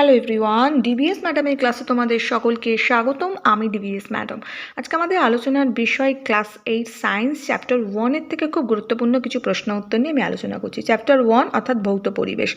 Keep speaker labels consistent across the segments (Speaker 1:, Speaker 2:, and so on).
Speaker 1: Hello everyone DBS ম্যাডামের ক্লাসে তোমাদের সকলকে স্বাগতম, আমি ডিবিএস ম্যাডাম আজকে আমাদের আলোচনার বিষয় ক্লাস এইট সায়েন্স চ্যাপ্টার ওয়ানের থেকে খুব গুরুত্বপূর্ণ কিছু প্রশ্ন উত্তর নিয়ে আমি আলোচনা করছি। চ্যাপ্টার ওয়ান অর্থাৎ ভৌত পরিবেশ।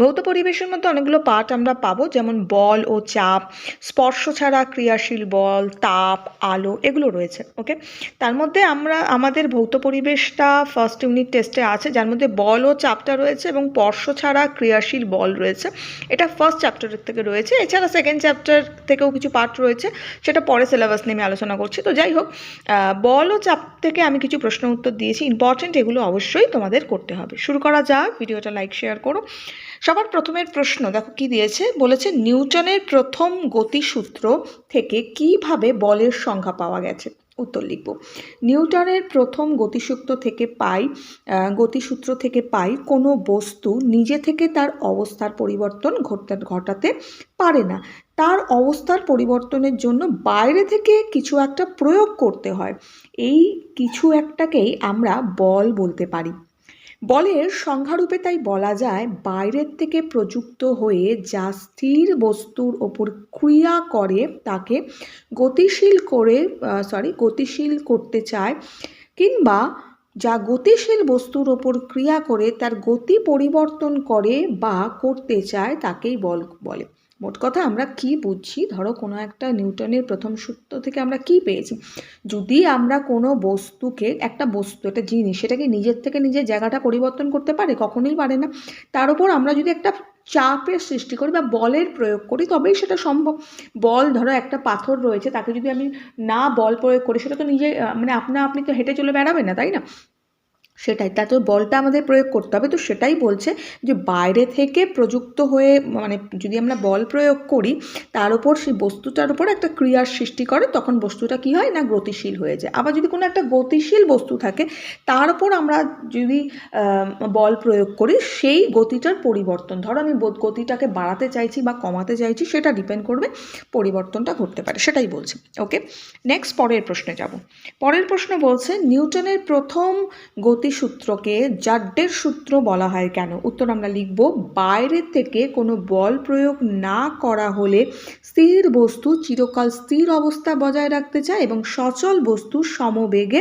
Speaker 1: ভৌত পরিবেশের মধ্যে অনেকগুলো পার্ট আমরা পাবো, যেমন বল ও চাপ, স্পর্শ ছাড়া ক্রিয়াশীল বল, তাপ, আলো এগুলো রয়েছে ওকে তার মধ্যে আমরা, আমাদের ভৌত পরিবেশটা ফার্স্ট ইউনিট টেস্টে আছে, যার মধ্যে বল ও চাপটা রয়েছে এবং স্পর্শ ছাড়া ক্রিয়াশীল বল রয়েছে। এটা ফার্স্ট চ্যাপ্টারের থেকে রয়েছে। এছাড়া সেকেন্ড চ্যাপ্টার থেকেও কিছু পার্ট রয়েছে, সেটা পরে সিলেবাস নিয়ে আমি আলোচনা করছি। তো যাই হোক বল ও চাপ থেকে আমি কিছু প্রশ্ন উত্তর দিয়েছি। ইম্পর্টেন্ট এগুলো অবশ্যই তোমাদের করতে হবে। শুরু করা যাক, ভিডিওটা লাইক শেয়ার করো। সবার প্রথমের প্রশ্ন, দেখো কি দিয়েছে? বলেছে, নিউটনের প্রথম গতিসূত্র থেকে কীভাবে বলের সংখ্যা পাওয়া গেছে? উত্তর লিখব। নিউটনের প্রথম গতিসূত্র থেকে পাই গতিসূত্র থেকে পাই কোনো বস্তু নিজে থেকে তার অবস্থার পরিবর্তন ঘটতে, ঘটাতে পারে না। তার অবস্থার পরিবর্তনের জন্য বাইরে থেকে কিছু একটা প্রয়োগ করতে হয়। এই কিছু একটাকেই আমরা বল বলতে পারি। বলের সংখ্যারূপে তাই বলা যায়, বাইরের থেকে প্রযুক্ত হয়ে যা স্থির বস্তুর ওপর ক্রিয়া করে, তাকে গতিশীল করে সরি গতিশীল করতে চায়, কিংবা যা গতিশীল বস্তুর ওপর ক্রিয়া করে, তার গতি পরিবর্তন করে বা করতে চায়, তাকেই বল, বলে। মোট কথা আমরা কি বুঝছি? ধরো কোনো একটা নিউটনের প্রথম সূত্র থেকে আমরা কি পেয়েছি? যদি আমরা কোনো বস্তুকে, একটা বস্তু, একটা জিনিস সেটাকে নিজের থেকে নিজের জায়গাটা পরিবর্তন করতে পারে, কখনোই পারে না। তার উপর আমরা যদি একটা চাপের সৃষ্টি করি বা বলের প্রয়োগ করি, তবেই সেটা সম্ভব। বল ধরো একটা পাথর রয়েছে, তাকে যদি আমি না বল প্রয়োগ করি, সেটা তো নিজে মানে আপনা আপনি তো হেঁটে চলে বেড়াবে না, তাই না? সেটাই। তাতে বলটা আমাদের প্রয়োগ করতে হবে। তো সেটাই বলছে যে, বাইরে থেকে প্রযুক্ত হয়ে মানে যদি আমরা বল প্রয়োগ করি, তার উপর সেই বস্তুটার উপর একটা ক্রিয়ার সৃষ্টি করে, তখন বস্তুটা কি হয় না গতিশীল হয়ে যায়। আবার যদি কোনো একটা গতিশীল বস্তু থাকে, তার উপর আমরা যদি বল প্রয়োগ করি, সেই গতিটার পরিবর্তন, ধরো আমি গতিটাকে বাড়াতে চাইছি বা কমাতে চাইছি, সেটা ডিপেন্ড করবে, পরিবর্তনটা ঘটতে পারে। সেটাই বলছে। ওকে নেক্সট পরের প্রশ্নে যাব। পরের প্রশ্ন বলছে, নিউটনের প্রথম গতিসূত্রকে জাড্ডের সূত্র বলা হয় কেন? উত্তর আমরা লিখব, বাইরে থেকে কোনো বল প্রয়োগ না করা হলে স্থির বস্তু চিরকাল স্থির অবস্থা বজায় রাখতে চায় এবং সচল বস্তু সমবেগে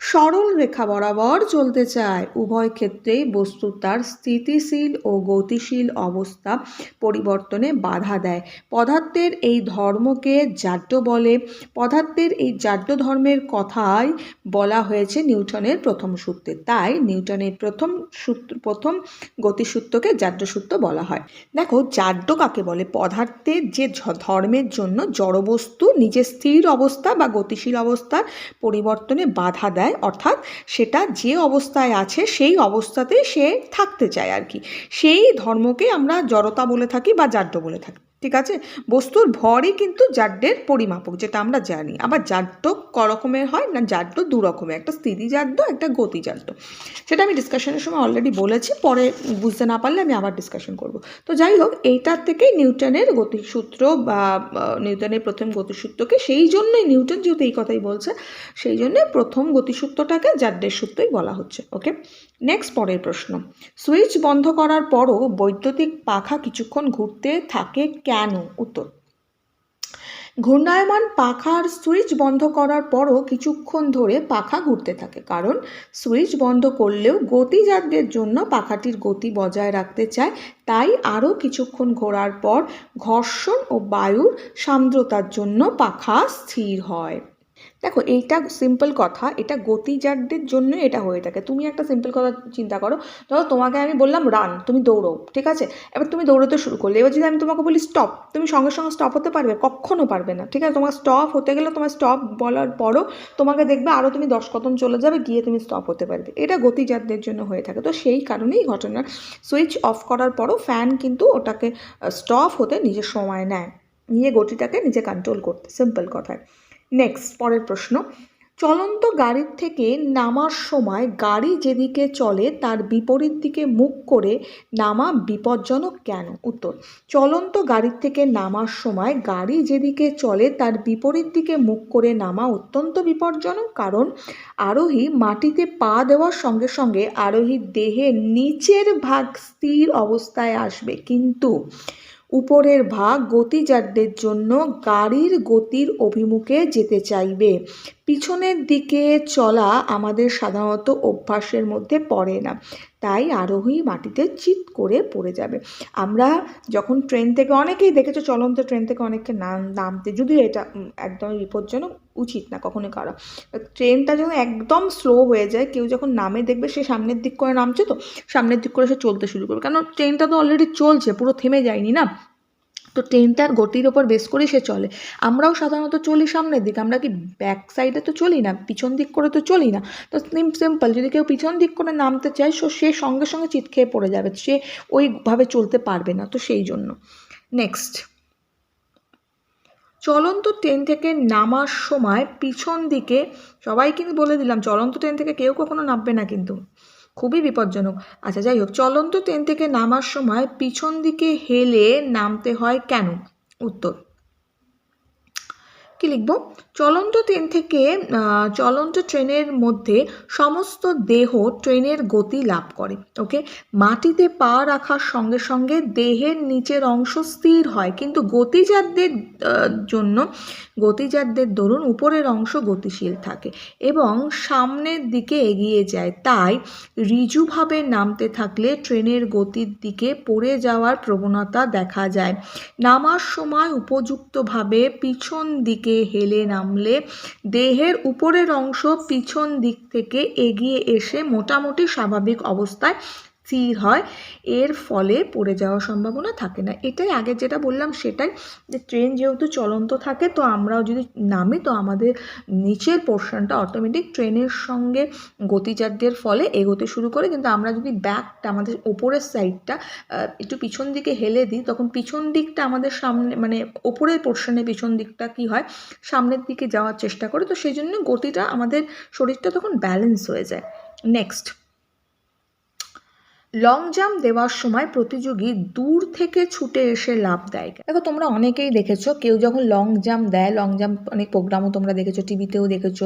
Speaker 1: সরল রেখা বরাবর চলতে চায়। উভয় ক্ষেত্রেই বস্তু তার স্থিতিশীল ও গতিশীল অবস্থা পরিবর্তনে বাধা দেয়। পদার্থের এই ধর্মকে জাড্য বলে। পদার্থের এই জাড্য ধর্মের কথাই বলা হয়েছে নিউটনের প্রথম সূত্রে। তাই নিউটনের প্রথম সূত্র, প্রথম গতিসূত্রকে জাড্য সূত্র বলা হয়। দেখো জাড্য কাকে বলে? পদার্থের যে ধর্মের জন্য জড়বস্তু নিজের স্থির অবস্থা বা গতিশীল অবস্থার পরিবর্তনে বাধা দেয়, অর্থাৎ সেটা যে অবস্থায় আছে সেই অবস্থাতেই সে থাকতে চায় আর কি। সেই ধর্মকে আমরা জড়তা বলে থাকি বা জাড্য বলে থাকি। ঠিক আছে? বস্তুর ভরই কিন্তু জাড্যের পরিমাপক, যেটা আমরা জানি। আবার জাড্য ক রকমের হয় না জাড্য দু রকমের একটা স্থিতি জাড্য একটা গতি জাড্য সেটা আমি ডিসকাশনের সময় অলরেডি বলেছি, পরে বুঝতে না পারলে আমি আবার ডিসকাশন করব। তো যাই হোক, এইটার থেকেই নিউটনের গতিসূত্র বা বা, নিউটনের প্রথম গতিসূত্রকে সেই জন্যই নিউটন যেহেতু এই কথাই বলছে, সেই জন্য প্রথম গতিসূত্রটাকে জাড্যের সূত্রই বলা হচ্ছে ওকে নেক্সট পরের প্রশ্ন। সুইচ বন্ধ করার পরও বৈদ্যুতিক পাখা কিছুক্ষণ ঘুরতে থাকে কেন? উত্তর। ঘূর্ণায়মান পাখার সুইচ বন্ধ করার পরও কিছুক্ষণ ধরে পাখা ঘুরতে থাকে, কারণ সুইচ বন্ধ করলেও গতিজাতদের জন্য পাখাটির গতি বজায় রাখতে চায়, তাই আরও কিছুক্ষণ ঘোরার পর ঘর্ষণ ও বায়ুর সান্দ্রতার জন্য পাখা স্থির হয়। দেখো, এইটা সিম্পল কথা, এটা গতিজাতদের জন্য এটা হয়ে থাকে। তুমি একটা সিম্পল কথা চিন্তা করো, ধরো তোমাকে আমি বললাম রান তুমি দৌড়ো, ঠিক আছে? এবার তুমি দৌড়োতে শুরু করলে, এবার যদি আমি তোমাকে বলি স্টপ তুমি সঙ্গে সঙ্গে স্টপ হতে পারবে? কখনো পারবে না, ঠিক আছে? তোমার স্টপ হতে গেলে তোমার স্টপ বলার পরও তোমাকে দেখবে আরও তুমি দশ কদম চলে যাবে, গিয়ে তুমি স্টপ হতে পারবে। এটা গতিজাতদের জন্য হয়ে থাকে। তো সেই কারণেই ঘটনার সুইচ অফ করার পরও ফ্যান কিন্তু ওটাকে স্টপ হতে নিজের সময় নেয়। নিয়ে গতিটাকে নিজে কন্ট্রোল করতে সিম্পল কথায়। নেক্সট পরের প্রশ্ন। চলন্ত গাড়ির থেকে নামার সময় গাড়ি যেদিকে চলে তার বিপরীত দিকে মুখ করে নামা বিপজ্জনক কেন? উত্তর, চলন্ত গাড়ির থেকে নামার সময় গাড়ি যেদিকে চলে তার বিপরীত দিকে মুখ করে নামা অত্যন্ত বিপজ্জনক, কারণ আরোহী মাটিতে পা দেওয়ার সঙ্গে সঙ্গে আরোহীর দেহের নিচের ভাগ স্থির অবস্থায় আসবে। কিন্তু উপরের ভাগ গতিজাতদের জন্য গাড়ির গতির অভিমুখে যেতে চাইবে। পিছনের দিকে চলা আমাদের সাধারণত অভ্যাসের মধ্যে পড়ে না। তাই আরোহী মাটিতে চিৎ করে পড়ে যাবে। আমরা যখন ট্রেন থেকে অনেকেই দেখেছ চলন্ত ট্রেন থেকে অনেককে নাম নামতে যদিও এটা উম, একদম বিপজ্জনক উচিত না কখনোই করা। ট্রেনটা যখন একদম স্লো হয়ে যায় কেউ যখন নামে দেখবে সে সামনের দিক করে নামছে তো সামনের দিক করে সে চলতে শুরু করবে। কারণ ট্রেনটা তো অলরেডি চলছে পুরো থেমে যায়নি না? তো ট্রেনটার গতির ওপর বেস করে সে চলে। আমরাও সাধারণত চলি সামনের দিকে, আমরা কি ব্যাক সাইডে তো চলি না, পিছন দিক করে তো চলি না। তো সিম সিম্পল যদি কেউ পিছন দিক করে নামতে চায়, সো সে সঙ্গে সঙ্গে চিৎ খেয়ে পড়ে যাবে, সে ওইভাবে চলতে পারবে না, তো সেই জন্য। নেক্সট চলন্ত ট্রেন থেকে নামার সময় পিছন দিকে সবাই কিন্তু বলে দিলাম, চলন্ত ট্রেন থেকে কেউ কখনো নামবে না কিন্তু। খুবই বিপজ্জনক। আচ্ছা যাই হোক, চলন্ত ট্রেন থেকে নামার সময় পিছন দিকে হেলে নামতে হয় কেন? উত্তর। কি লিখব? চলন্ত ট্রেন থেকে চলন্ত ট্রেনের মধ্যে সমস্ত দেহ ট্রেনের গতি লাভ করে ওকে মাটিতে পা রাখার সঙ্গে সঙ্গে দেহের নিচের অংশ স্থির হয়, কিন্তু গতিজাতদের জন্য, গতিজাতদের দরুন উপরের অংশ গতিশীল থাকে এবং সামনের দিকে এগিয়ে যায়, তাই ঋজুভাবে নামতে থাকলে ট্রেনের গতির দিকে পড়ে যাওয়ার প্রবণতা দেখা যায়। নামার সময় উপযুক্তভাবে পিছন দিকে হেলে নামলে দেহের উপরের অংশ পিছন দিক থেকে এগিয়ে এসে মোটামুটি স্বাভাবিক অবস্থায় স্থির হয়, এর ফলে পড়ে যাওয়ার সম্ভাবনা থাকে না। এটাই আগে যেটা বললাম সেটাই যে ট্রেন যেহেতু চলন্ত থাকে, তো আমরাও যদি নামি, তো আমাদের নিচের পোর্শনটা অটোমেটিক ট্রেনের সঙ্গে গতিজাতদের ফলে এগোতে শুরু করে। কিন্তু আমরা যদি ব্যাকটা আমাদের ওপরের সাইডটা একটু পিছন দিকে হেলে দিই, তখন পিছন দিকটা আমাদের সামনে মানে ওপরের পোর্শনে পিছন দিকটা কি হয়, সামনের দিকে যাওয়ার চেষ্টা করে। তো সেই জন্য গতিটা আমাদের শরীরটা তখন ব্যালেন্স হয়ে যায়। নেক্সট লং জাম্প দেওয়ার সময় প্রতিযোগী দূর থেকে ছুটে এসে লাভ দেয়। দেখো, তোমরা অনেকেই দেখেছ, কেউ যখন লং জাম্প দেয় লং জাম্প অনেক প্রোগ্রামও তোমরা দেখেছ টিভিতেও দেখেছ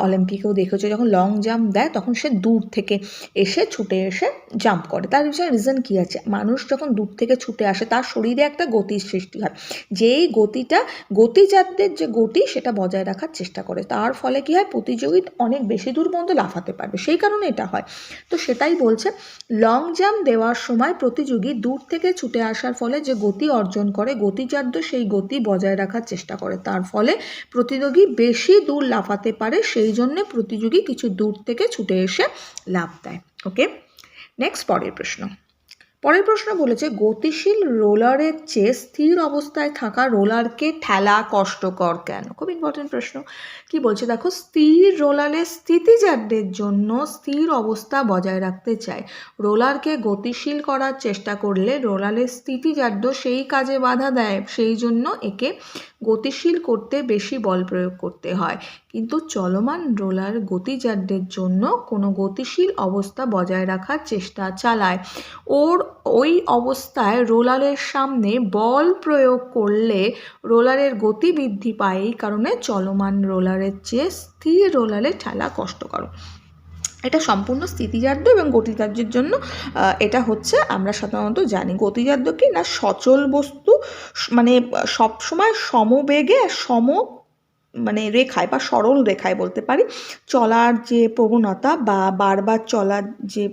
Speaker 1: অলিম্পিকেও দেখেছ, যখন লং জাম্প দেয়, তখন সে দূর থেকে এসে ছুটে এসে জাম্প করে। তার বিষয়ে রিজন কী আছে? মানুষ যখন দূর থেকে ছুটে আসে, তার শরীরে একটা গতির সৃষ্টি হয়। যেই গতিটা, গতিজাতদের যে গতি, সেটা বজায় রাখার চেষ্টা করে। তার ফলে কী হয়? প্রতিযোগী অনেক বেশি দূর পর্যন্ত লাফাতে পারবে। সেই কারণে এটা হয়। তো সেটাই বলছে লং জাম্প দেওয়ার সময় প্রতিযোগী দূর থেকে ছুটে আসার ফলে যে গতি অর্জন করে, গতিজাত সেই গতি বজায় রাখার চেষ্টা করে। তার ফলে প্রতিযোগী বেশি দূর লাফাতে পারে, সেই জন্যে প্রতিযোগী কিছু দূর থেকে ছুটে এসে লাফ দেয়। ওকে? নেক্সট পরের প্রশ্ন। পরের প্রশ্ন বলেছে, গতিশীল রোলারের চেয়ে স্থির অবস্থায় থাকা রোলারকে ঠেলা কষ্টকর কেন? খুব ইম্পর্টেন্ট প্রশ্ন। কি বলছে? দেখো, স্থির রোলারের স্থিতিজাতদের জন্য স্থির অবস্থা বজায় রাখতে চায়। রোলারকে গতিশীল করার চেষ্টা করলে রোলারের স্থিতিজাত সেই কাজে বাধা দেয়, সেই জন্য একে গতিশীল করতে বেশি বল প্রয়োগ করতে হয়। কিন্তু চলমান রোলার গতিজাতদের জন্য কোনো গতিশীল অবস্থা বজায় রাখার চেষ্টা চালায়। ওর ওই অবস্থায় রোলারের সামনে বল প্রয়োগ করলে রোলারের গতি বৃদ্ধি পায়, এই কারণে চলমান রোলারের চেয়ে স্থির রোলারে ঠেলা কষ্টকর। এটা সম্পূর্ণ স্থিতিজাদ্য এবং গতিজাদ্যের জন্য এটা হচ্ছে আমরা সাধারণত জানি গতিজাদ্য কি না সচল বস্তু মানে সবসময় সমবেগে সম মানে রেখায় বা সরল রেখায় বলতে পারি, চলার যে প্রবণতা বা বারবার চলার যে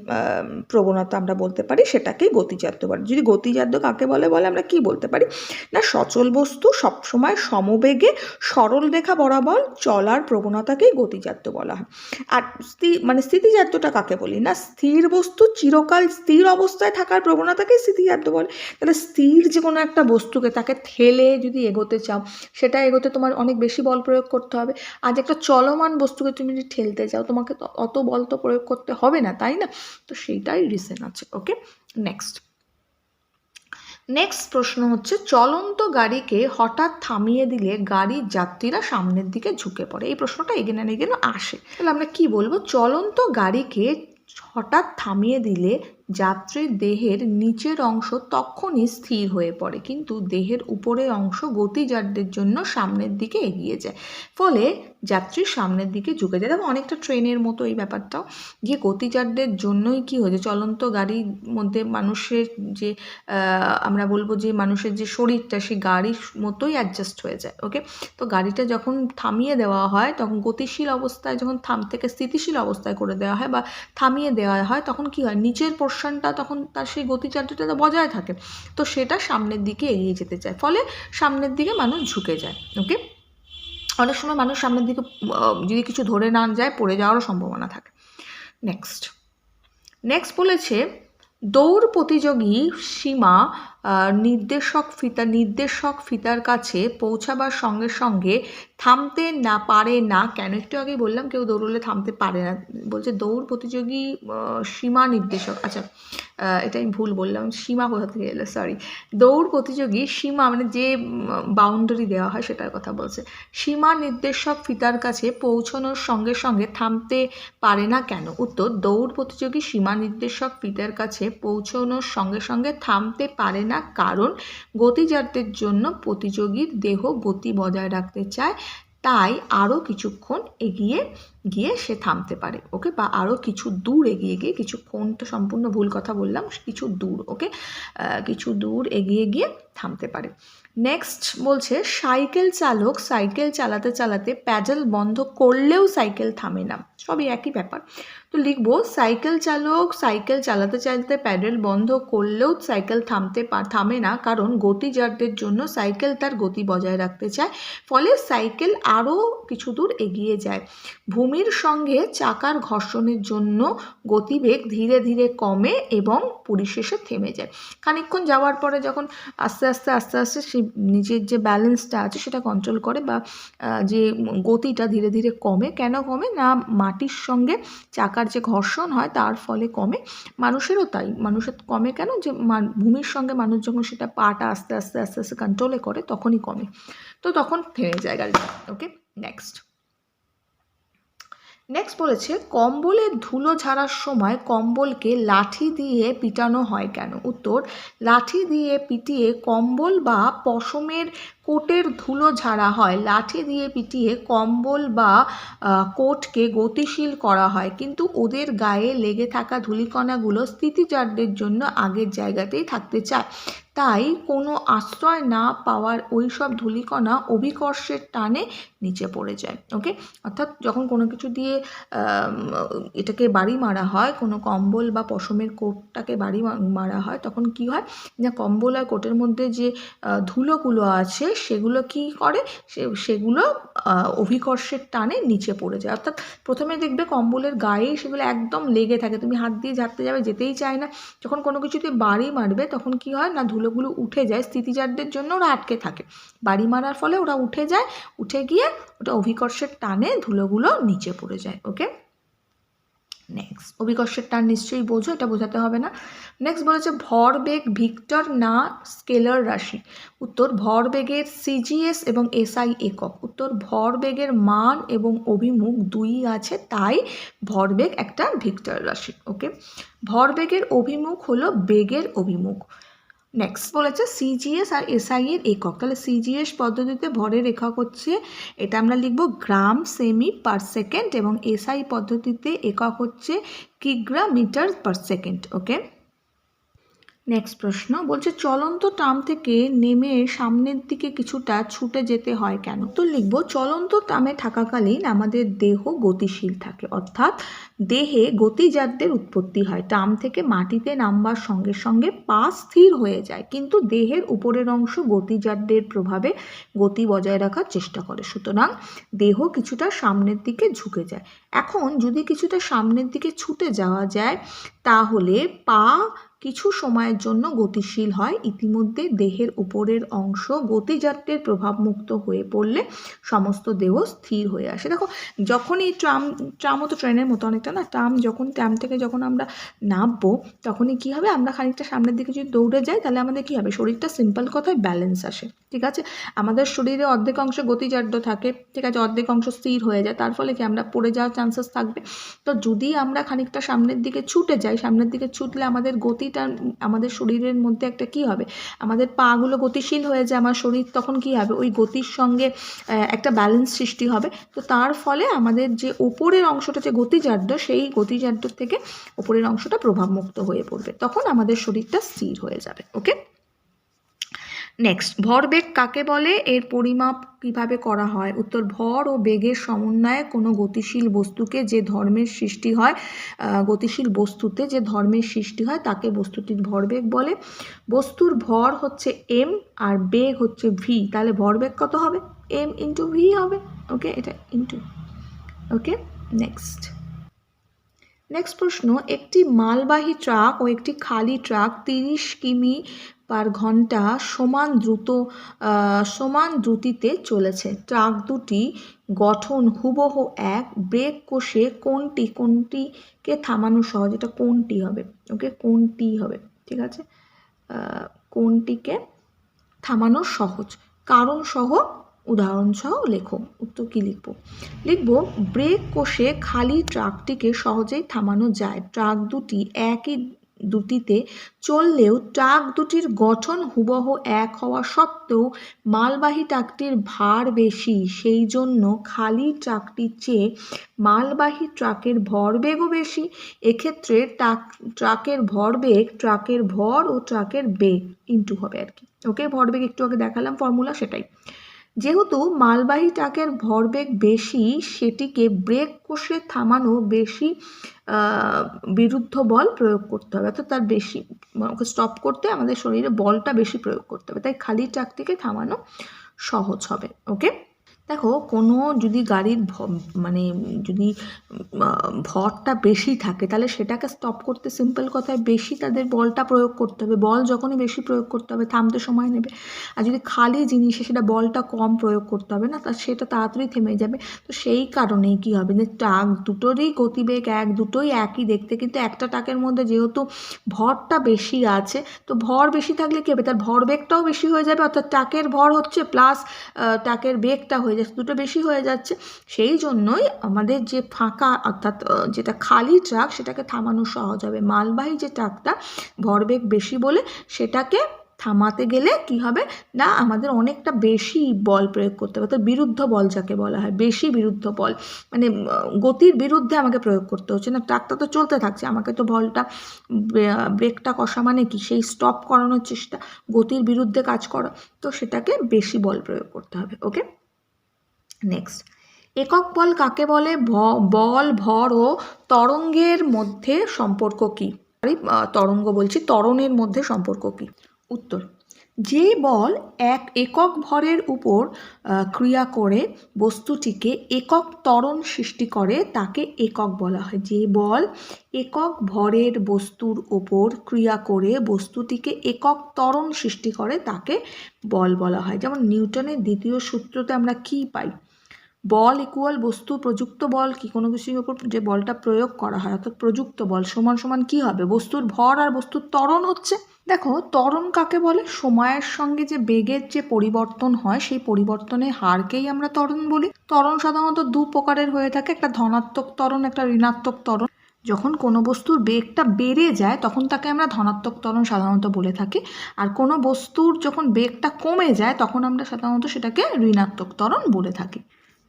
Speaker 1: প্রবণতা আমরা বলতে পারি, সেটাকেই গতিজাত বলে। যদি গতিজাত কাকে বলে বলে আমরা কি বলতে পারি? না, সচল বস্তু সবসময় সমবেগে সরল রেখা বরাবর চলার প্রবণতাকেই গতিজাত বলা হয়। আর মানে স্থিতিজাতটা কাকে বলি? না, স্থির বস্তু চিরকাল স্থির অবস্থায় থাকার প্রবণতাকেই স্থিতিজাত বলে। তাহলে স্থির যে কোনো একটা বস্তুকে তাকে ঠেলে যদি এগোতে চাও, সেটা এগোতে তোমার অনেক বেশি বল প্রয়োগ করতে হবে। আজ একটা চলমান বস্তুকে তুমি যদি ঠেলতে চাও, তোমাকে তো অত বল তো প্রয়োগ করতে হবে না, তাই না? তো সেইটাই রিসেন আছে ওকে নেক্সট নেক্সট প্রশ্ন হচ্ছে, চলন্ত গাড়িকে হঠাৎ থামিয়ে দিলে গাড়ির যাত্রীরা সামনের দিকে ঝুঁকে পড়ে। এই প্রশ্নটা এগেন অ্যান্ড এগেন আসে। তাহলে আমরা কি বলব? চলন্ত গাড়িকে হঠাৎ থামিয়ে দিলে যাত্রীর দেহের নিচের অংশ তখনই স্থির হয়ে পড়ে, কিন্তু দেহের উপরের অংশ গতিজারদের জন্য সামনের দিকে এগিয়ে যায়। ফলে যাত্রীর সামনের দিকে ঝুঁকে যায়। দেখো, অনেকটা ট্রেনের মতো এই ব্যাপারটাও। যে গতিজারদের জন্যই কি হয়েছে? চলন্ত গাড়ির মধ্যে মানুষের যে আমরা বলব যে, মানুষের যে শরীরটা, সেই গাড়ির মতোই অ্যাডজাস্ট হয়ে যায় ওকে তো গাড়িটা যখন থামিয়ে দেওয়া হয়, তখন গতিশীল অবস্থায়, যখন থাম, থেকে স্থিতিশীল অবস্থায় করে দেওয়া হয় বা থামিয়ে দেওয়া হয়, তখন কি হয়? নিচের পোর্শনটা তখন তার সেই গতিচার্যটা বজায় থাকে। তো সেটা সামনের দিকে এগিয়ে যেতে চায়। ফলে সামনের দিকে মানুষ ঝুঁকে যায়। ওকে অনেক সময় মানুষ সামনের দিকে যদি কিছু ধরে না যায়, পড়ে যাওয়ারও সম্ভাবনা থাকে। নেক্সট নেক্সট বলেছে, দৌড় প্রতিযোগী সীমা নির্দেশক ফিতা, নির্দেশক ফিতার কাছে পৌঁছাবার সঙ্গে সঙ্গে থামতে না পারে না কেন? একটু আগেই বললাম কেউ দৌড়লে থামতে পারে না। বলছে দৌড় প্রতিযোগী সীমা নির্দেশক। আচ্ছা এটা আমি ভুল বললাম। সীমা কোথা থেকে এলো? সরি দৌড় প্রতিযোগী, সীমা মানে যে বাউন্ডারি দেওয়া হয় সেটার কথা বলছে। সীমা নির্দেশক ফিতার কাছে পৌঁছানোর সঙ্গে সঙ্গে থামতে পারে না কেন? উত্তর, দৌড় প্রতিযোগী, সীমা নির্দেশক ফিতার কাছে পৌঁছানোর সঙ্গে সঙ্গে থামতে পারে না কারণ গতিজাতদের জন্য প্রতিযোগীর দেহ গতি বজায় রাখতে চায়, তাই আরও কিছুক্ষণ এগিয়ে গিয়ে সে থামতে পারে, ওকে? বা আরও কিছু দূর এগিয়ে গিয়ে, কিছুক্ষণ তো সম্পূর্ণ ভুল কথা বললাম, কিছু দূর, ওকে? কিছু দূর এগিয়ে গিয়ে থামতে পারে। নেক্সট বলছে, সাইকেল চালক সাইকেল চালাতে চালাতে প্যাডেল বন্ধ করলেও সাইকেল থামে না। সবই একই ব্যাপার। তো লিখব, সাইকেল চালক, সাইকেল চালাতে চালাতে প্যাডেল বন্ধ করলেও সাইকেল থামতে থামে না, কারণ গতিজারদের জন্য সাইকেল তার গতি বজায় রাখতে চায়, ফলে সাইকেল আরও কিছু দূর এগিয়ে যায়। ভূমির সঙ্গে চাকার ঘর্ষণের জন্য গতিবেগ ধীরে ধীরে কমে এবং পরিশেষে থেমে যায়। খানিকক্ষণ যাওয়ার পরে যখন আস্তে আস্তে আস্তে আস্তে সেই নিজের যে ব্যালেন্সটা আছে সেটা কন্ট্রোল করে বা যে গতিটা ধীরে ধীরে কমে, কেন কমে না মাটির সঙ্গে চাকার যে ঘর্ষণ হয় তার ফলে কমে। মানুষেরও তাই। মানুষের কমে কেন? যে ভূমির সঙ্গে মানুষ যখন সেটা পাটা আস্তে আস্তে আস্তে আস্তে কন্ট্রোলে করে, তখনই কমে। তো তখন থেমে যায় গাড়িটা। ওকে নেক্সট নেক্সট বলেছে, কম্বলের ধুলো ঝাড়ার সময় কম্বলকে লাঠি দিয়ে পিটানো হয় কেন? উত্তর, লাঠি দিয়ে পিটিয়ে কম্বল বা পশমের কোটের ধুলো ঝাড়া হয়, লাঠি দিয়ে পিটিয়ে কম্বল বা কোটকে গতিশীল করা হয়। কিন্তু ওদের গায়ে লেগে থাকা ধূলিকণাগুলো স্থিতিচারদের জন্য আগের জায়গাতেই থাকতে চায়। তাই কোনো আশ্রয় না পাওয়ার ওই সব ধূলিকণা অভিকর্ষের টানে নিচে পড়ে যায়, ওকে? অর্থাৎ যখন কোনো কিছু দিয়ে এটাকে বাড়ি মারা হয়, কোনো কম্বল বা পশমের কোটটাকে বাড়ি মারা হয়, তখন কি হয়? না, কম্বল আর কোটের মধ্যে যে ধুলোগুলো আছে সেগুলো কি করে? সে- সেগুলো অভিকর্ষের টানে নিচে পড়ে যায়। অর্থাৎ প্রথমে দেখবে কম্বলের গায়ে সেগুলো একদম লেগে থাকে। তুমি হাত দিয়ে ঝাড়তে যাবে, যেতেই চায় না। যখন কোনো কিছুতে বাড়ি মারবে, তখন কি হয় না, ধুলোগুলো উঠে যায়। স্থিতিজারদের জন্য ওরা আটকে থাকে। বাড়ি মারার ফলে ওরা উঠে যায়। উঠে গিয়ে ওটা অভিকর্ষের টানে ধুলোগুলো নিচে পড়ে যায় ওকে নেক্সট অভিকর্ষের টান নিশ্চয়ই বোঝো, এটা বোঝাতে হবে না। নেক্সট বলেছে ভরবেগ ভিক্টর না স্কেলার রাশি। উত্তর, ভরবেগের সিজিএস এবং এসআই একক। উত্তর, ভরবেগের মান এবং অভিমুখ দুই আছে, তাই ভরবেগ একটা ভিক্টর রাশি। ওকে ভরবেগের অভিমুখ হলো বেগের অভিমুখ। নেক্সট বলেছে সিজিএস আর এসআই এর একক। তাহলে সিজিএস পদ্ধতিতে ভরের একক হচ্ছে, এটা আমরা লিখব গ্রাম, সেমি, পার সেকেন্ড এবং এসআই পদ্ধতিতে একক হচ্ছে কিগ্রা metre per second, okay? Next প্রশ্ন, বলছে চলন্ত ট্রাম থেকে নেমে সামনের দিকে কিছুটা ছুটে যেতে হয় কেন? তো লিখব, চলন্ত ট্রামে থাকাকালীন আমাদের দেহ গতিশীল থাকে, অর্থাৎ দেহে গতিজাতদের উৎপত্তি হয়। ট্রাম থেকে মাটিতে নামবার সঙ্গে সঙ্গে পা স্থির হয়ে যায়, কিন্তু দেহের উপরের অংশ গতিজাতদের প্রভাবে গতি বজায় রাখার চেষ্টা করে। সুতরাং দেহ কিছুটা সামনের দিকে ঝুঁকে যায়। এখন যদি কিছুটা সামনের দিকে ছুটে যাওয়া যায়, তাহলে পা কিছু সময়ের জন্য গতিশীল হয়। ইতিমধ্যে দেহের উপরের অংশ গতিযাত্রের প্রভাবমুক্ত হয়ে পড়লে সমস্ত দেহ স্থির হয়ে আসে। দেখো, যখনই ট্রাম ট্রামও তো ট্রেনের মতো অনেকটা না, ট্রাম যখন, ট্রাম থেকে যখন আমরা নামবো, তখনই কী হবে? আমরা খানিকটা সামনের দিকে যদি দৌড়ে যাই, তাহলে আমাদের কী হবে? শরীরটা সিম্পল কথায় ব্যালেন্স আসে। ঠিক আছে? আমাদের শরীরে অর্ধেক অংশ গতিজাড্য থাকে, ঠিক আছে? অর্ধেক অংশ স্থির হয়ে যায়। তার ফলে কি? আমরা পড়ে যাওয়ার চান্সেস থাকবে। তো যদি আমরা খানিকটা সামনের দিকে ছুটে যাই, সামনের দিকে ছুটলে আমাদের গতিটা আমাদের শরীরের মধ্যে একটা কি হবে? আমাদের পাগুলো গতিশীল হয়ে যায়, আমার শরীর তখন কি হবে? ওই গতির সঙ্গে একটা ব্যালেন্স সৃষ্টি হবে। তো তার ফলে আমাদের যে ওপরের অংশটা যে গতিজাড্য, সেই গতিজাড্য থেকে ওপরের অংশটা প্রভাবমুক্ত হয়ে পড়বে। তখন আমাদের শরীরটা স্থির হয়ে যাবে ওকে নেক্সট ভরবেগ কাকে বলে? এর পরিমাপ কীভাবে করা হয়? উত্তর, ভর ও বেগের সমন্বয়ে কোনো গতিশীল বস্তুকে যে ধর্মের সৃষ্টি হয় গতিশীল বস্তুতে যে ধর্মের সৃষ্টি হয়, তাকে বস্তুটির ভরবেগ বলে। বস্তুর ভর হচ্ছে এম আর বেগ হচ্ছে ভি তাহলে ভরবেগ কত হবে? এম ইন্টু ভি হবে। ওকে এটা ইন্টু ওকে নেক্সট নেক্সট প্রশ্ন, একটি মালবাহী ট্রাক ও একটি খালি ট্রাক তিরিশ কিমি পার ঘণ্টা সমান দ্রুত সমান দ্রুতিতে চলেছে। ট্রাক দুটি গঠন হুবহু এক, ব্রেক কষে কোনটি, কোনটিকে থামানো সহজ? এটা কোনটি হবে? ওকে, কোনটি হবে? ঠিক আছে? কোনটিকে থামানো সহজ? কারণ সহ উদাহরণ সহ লেখো। উত্তর কী লিখব? লিখব, ব্রেক কষে খালি ট্রাকটিকে সহজেই থামানো যায়। ট্রাক দুটি একই দুটিতে চললেও ট্রাক দুটির গঠন হুবহ এক হওয়া সত্ত্বেও মালবাহী ট্রাকটির ভার বেশি। সেই জন্য খালি ট্রাকটির চেয়ে মালবাহী ট্রাকের ভরবেগও বেশি। এক্ষেত্রে ট্রাক, ট্রাকের ভরবেগ ট্রাকের ভর ও ট্রাকের বেগ ইন্টু হবে আর কি। ওকে ভরবেগ একটু আগে দেখালাম, ফর্মুলা সেটাই। যেহেতু মালবাহী ট্রাকের ভরবেগ বেশি, সেটিকে ব্রেক কষে থামানো বেশি বিরুদ্ধ বল প্রয়োগ করতে হবে। অর্থাৎ তার বেশি ওকে স্টপ করতে আমাদের শরীরে বলটা বেশি প্রয়োগ করতে হবে। তাই খালি ট্রাকটিকে থামানো সহজ হবে ওকে দেখো, কোনো যদি গাড়ির মানে যদি ভরটা বেশি থাকে, তাহলে সেটাকে স্টপ করতে সিম্পল কথায় বেশি তাদের বলটা প্রয়োগ করতে হবে। বল যখনই বেশি প্রয়োগ করতে হবে, থামতে সময় নেবে। আর যদি খালি জিনিসে সেটা বলটা কম প্রয়োগ করতে হবে না, তা সেটা তাড়াতাড়ি থেমে যাবে। তো সেই কারণেই কী হবে? যে ট্রাক দুটোরই গতিবেগ এক, দুটোই একই দেখতে, কিন্তু একটা ট্রাকের মধ্যে যেহেতু ভরটা বেশি আছে, তো ভর বেশি থাকলে কী হবে? তার ভর ভরবেগটাও বেশি হয়ে যাবে, অর্থাৎ ট্রাকের ভর হচ্ছে প্লাস ট্রাকের বেগটা হয়ে যাচ্ছে, দুটো বেশি হয়ে যাচ্ছে। সেই জন্যই আমাদের যে ফাঁকা, অর্থাৎ যেটা খালি ট্রাক, সেটাকে থামানো সহজ হবে। মালবাহী যে ট্রাকটা, ভরবেগ বেশি বলে সেটাকে থামাতে গেলে কি হবে? না, আমাদের অনেকটা বেশি বল প্রয়োগ করতে হবে। অর্থাৎ বিরুদ্ধ বল যাকে বলা হয়, বেশি বিরুদ্ধ বল। মানে গতির বিরুদ্ধে আমাকে প্রয়োগ করতে হচ্ছে না। ট্রাকটা তো চলতে থাকছে, আমাকে তো বলটা ব্রেকটা কষা মানে কি? সেই স্টপ করানোর চেষ্টা, গতির বিরুদ্ধে কাজ করা। তো সেটাকে বেশি বল প্রয়োগ করতে হবে, ওকে? নেক্সট একক বল কাকে বলে? বল, ভর ও তরঙ্গের মধ্যে সম্পর্ক কী? তরঙ্গ বলছি, তরণের মধ্যে সম্পর্ক কী? উত্তর। যে বল এক একক ভরের উপর ক্রিয়া করে বস্তুটিকে একক ত্বরণ সৃষ্টি করে, তাকে একক বলা হয়। যে বল একক ভরের বস্তুর ওপর ক্রিয়া করে বস্তুটিকে একক ত্বরণ সৃষ্টি করে, তাকে বল বলা হয়। যেমন নিউটনের দ্বিতীয় সূত্রতে আমরা কী পাই? বল ইকুয়াল বস্তু, প্রযুক্ত বল কি? কোনো কিছুর উপর যে বলটা প্রয়োগ করা হয়, অর্থাৎ প্রযুক্ত বল সমান সমান কি হবে? বস্তুর ভর আর বস্তুর ত্বরণ হচ্ছে। দেখো, ত্বরণ কাকে বলে? সময়ের সঙ্গে যে বেগের যে পরিবর্তন হয়, সেই পরিবর্তনের হারকেই আমরা ত্বরণ বলি। ত্বরণ সাধারণত দু প্রকারের হয়ে থাকে, একটা ধনাত্মক ত্বরণ, একটা ঋণাত্মক ত্বরণ। যখন কোনো বস্তুর বেগটা বেড়ে যায়, তখন তাকে আমরা ধনাত্মক ত্বরণ সাধারণত বলে থাকি। আর কোনো বস্তুর যখন বেগটা কমে যায়, তখন আমরা সাধারণত সেটাকে ঋণাত্মক ত্বরণ বলে থাকি।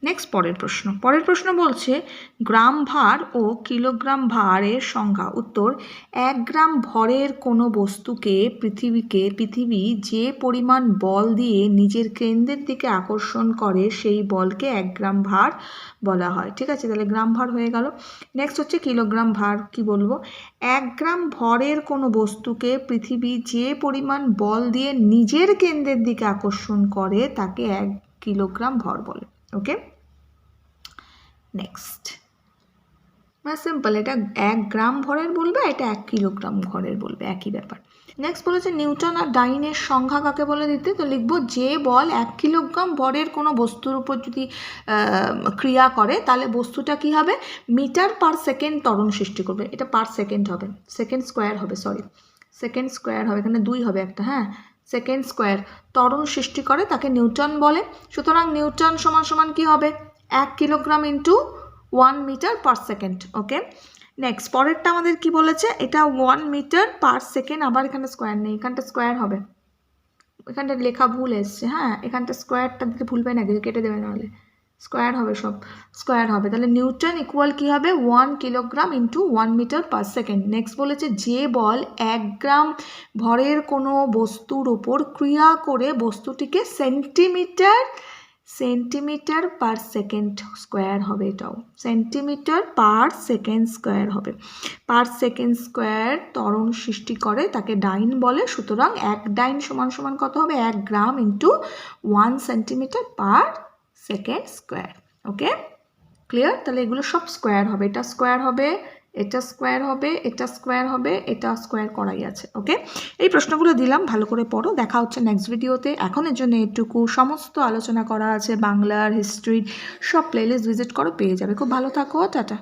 Speaker 1: নেক্সট পরের প্রশ্ন। পরের প্রশ্ন বলছে, গ্রাম ভার ও কিলোগ্রাম ভারের সংজ্ঞা উত্তর, এক গ্রাম ভরের কোনো বস্তুকে পৃথিবীকে, পৃথিবী যে পরিমাণ বল দিয়ে নিজের কেন্দ্রের দিকে আকর্ষণ করে, সেই বলকে এক গ্রাম ভার বলা হয়। ঠিক আছে, তাহলে গ্রাম ভার হয়ে গেল। নেক্সট হচ্ছে কিলোগ্রাম ভার, কি বলব? এক গ্রাম ভরের কোনো বস্তুকে পৃথিবী যে পরিমাণ বল দিয়ে নিজের কেন্দ্রের দিকে আকর্ষণ করে, তাকে এক কিলোগ্রাম ভর বলে। ওকে নেক্সট মানে সিম্পল এটা এক গ্রাম ভরের বলবে, এটা এক কিলোগ্রাম ভরের বলবে, একই ব্যাপার। নেক্সট বলেছে নিউটন আর ডাইনের সংখ্যা কাকে বলে দিতে? তো লিখব, যে বল এক কিলোগ্রাম ভরের কোনো বস্তুর উপর যদি ক্রিয়া করে, তাহলে বস্তুটা কি হবে? মিটার পার সেকেন্ড ত্বরণ সৃষ্টি করবে। এটা পার সেকেন্ড হবে, সেকেন্ড স্কোয়ার হবে সরি সেকেন্ড স্কোয়ার হবে, এখানে দুই হবে একটা হ্যাঁ? সেকেন্ড স্কোয়ার ত্বরণ সৃষ্টি করে তাকে নিউটন বলে। সুতরাং নিউটন সমান সমান কি হবে? এক kilogram into one metre per second okay next পরেরটা আমাদের কি বলেছে? এটা ওয়ান মিটার পার সেকেন্ড আবার এখানে স্কোয়ার নেই, এখানটা স্কোয়ার হবে। এখানটা লেখা ভুল এসছে হ্যাঁ? এখানটা স্কোয়ারটা দিতে ভুলবে না কেটে দেবে নাহলে স্কোয়ার হবে সব, স্কোয়ার হবে। তাহলে নিউটন ইকুয়াল কি হবে? One kilogram into one metre per second next বলেছে, যে বল এক গ্রাম ভরের কোনো বস্তুর ওপর ক্রিয়া করে বস্তুটিকে centimetre centimetre per second square হবে এটাও। সেন্টিমিটার পার সেকেন্ড স্কোয়ার হবে। পার সেকেন্ড স্কোয়ার তরণ সৃষ্টি করে, তাকে ডাইন বলে। সুতরাং এক ডাইন সমান সমান কত হবে? এক gram into one centimetre per second square, okay? Clear? তাহলে এগুলো সব স্কোয়ার হবে। এটা স্কোয়ার হবে, এটা স্কোয়ার হবে, এটা স্কোয়ার হবে, এটা স্কোয়ার করাই আছে, ওকে? এই প্রশ্নগুলো দিলাম, ভালো করে পড়ো। দেখা হচ্ছে নেক্সট ভিডিওতে এখন এর জন্য এটুকু সমস্ত আলোচনা করা আছে, বাংলার হিস্ট্রির সব প্লেলিস্ট ভিজিট করো, পেয়ে যাবে। খুব ভালো থাকো, টাটা।